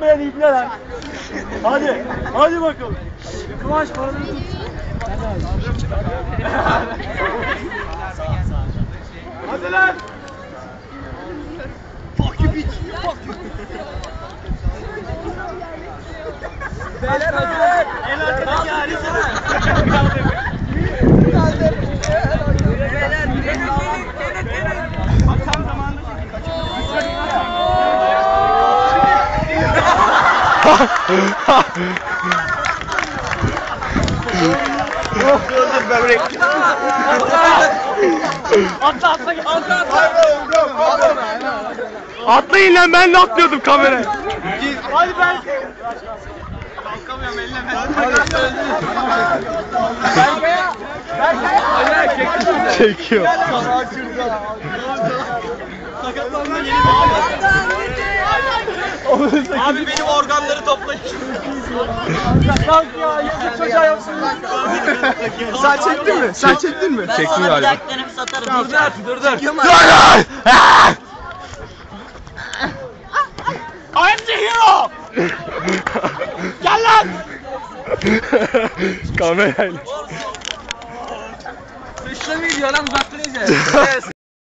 tutmayan ibneler. Hadi. Hadi bakalım. Kıvanç paranı tut. Hadi lan. Fuck you bitch. Fuck you. Beyler hazır. En Atla atla git. Atla atla. Atlayın lan ben de atlıyordum kameraya. Hadi ben. Berkay'a. Berkay'a. Çekiyor. Sakatlanma yeni Abi benim organları toplayın. Kalk ya yazık çocuğa yapsın. Sen çektin mi? Sen çektin mi? Çektim galiba. Dur dur dur dur. Dur lan! Ah! I'm the hero. Gel lan. Kamerayla. Dışla mı gidiyor lan uzaktan iyice.